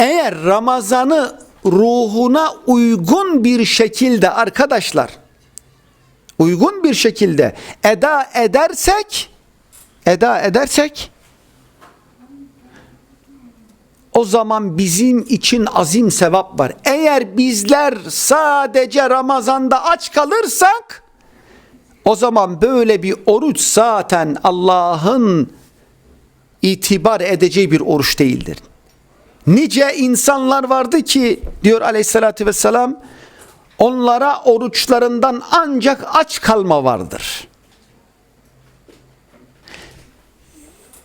Eğer Ramazan'ı ruhuna uygun bir şekilde arkadaşlar uygun bir şekilde eda edersek eda edersek o zaman bizim için azim sevap var. Eğer bizler sadece Ramazan'da aç kalırsak o zaman böyle bir oruç zaten Allah'ın itibar edeceği bir oruç değildir. Nice insanlar vardı ki diyor aleyhissalatü vesselam onlara oruçlarından ancak aç kalma vardır.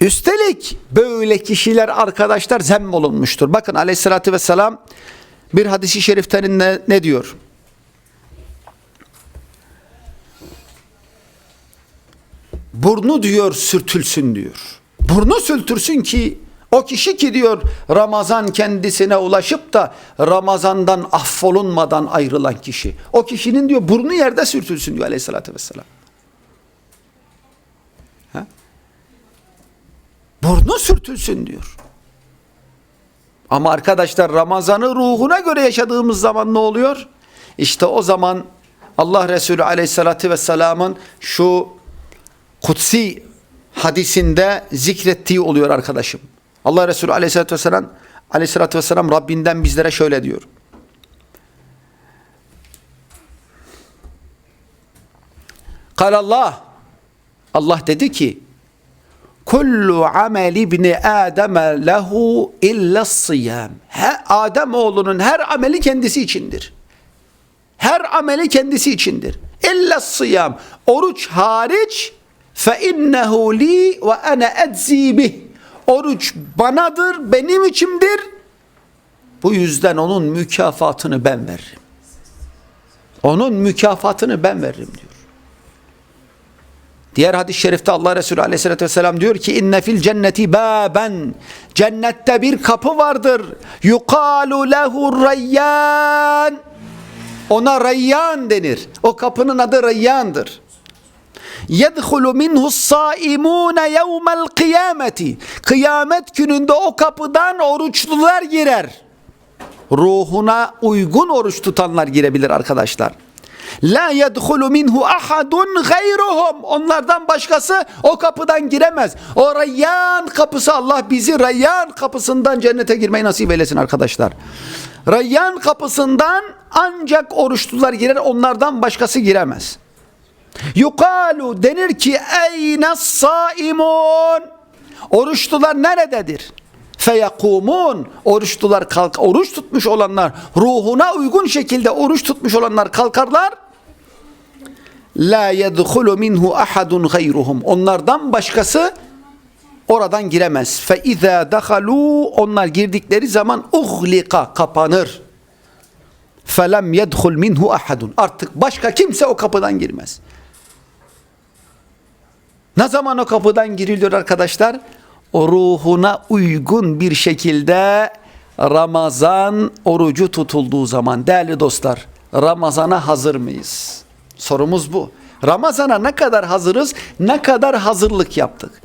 Üstelik böyle kişiler arkadaşlar zemm olunmuştur. Bakın aleyhissalatü vesselam bir hadisi şeriflerinde ne diyor? Burnu diyor sürtülsün diyor. Burnu sürtürsün ki o kişi ki diyor Ramazan kendisine ulaşıp da Ramazan'dan affolunmadan ayrılan kişi. O kişinin diyor burnu yerde sürtülsün diyor aleyhissalatü vesselam. Ha? Burnu sürtülsün diyor. Ama arkadaşlar Ramazan'ı ruhuna göre yaşadığımız zaman ne oluyor? İşte o zaman Allah Resulü aleyhissalatü vesselamın şu kutsi hadisinde zikrettiği oluyor arkadaşım. Allah Resulü aleyhissalatü vesselam, aleyhissalatü vesselam Rabbinden bizlere şöyle diyor. Allah Allah dedi ki Kullu amel ibni Adem lehu illa sıyam. Adem oğlunun her ameli kendisi içindir. Her ameli kendisi içindir. İlla sıyam. Oruç hariç fe innehu li ve ana edzî bih. Oruç banadır, benim içimdir. Bu yüzden onun mükafatını ben veririm. Onun mükafatını ben veririm diyor. Diğer hadis-i şerifte Allah Resulü aleyhissalatü vesselam diyor ki inne fil cenneti baben cennette bir kapı vardır yukalu lehu rayyan ona rayyan denir. O kapının adı rayyandır. Yedhulu minhu saimune yevmel kıyameti. Kıyamet gününde o kapıdan oruçlular girer. Ruhuna uygun oruç tutanlar girebilir arkadaşlar. La yedhulu minhu ahadun gayruhum. Onlardan başkası o kapıdan giremez. O Rayyan kapısı Allah bizi Rayyan kapısından cennete girmeyi nasip eylesin arkadaşlar. Rayyan kapısından ancak oruçlular girer onlardan başkası giremez. Yukalu denir ki eyne saimun. Oruçlular nerededir? Feyekumun. Oruçlular kalk oruç tutmuş olanlar ruhuna uygun şekilde oruç tutmuş olanlar kalkarlar. La yedhulu minhu ahadun gayruhum. Onlardan başkası oradan giremez. Fe izâ dehalu onlar girdikleri zaman uhlika kapanır. Felem yedhul minhu ahadun. Artık başka kimse o kapıdan girmez. Ne zaman o kapıdan giriliyor arkadaşlar? O ruhuna uygun bir şekilde Ramazan orucu tutulduğu zaman değerli dostlar Ramazana hazır mıyız? Sorumuz bu. Ramazana ne kadar hazırız? Ne kadar hazırlık yaptık?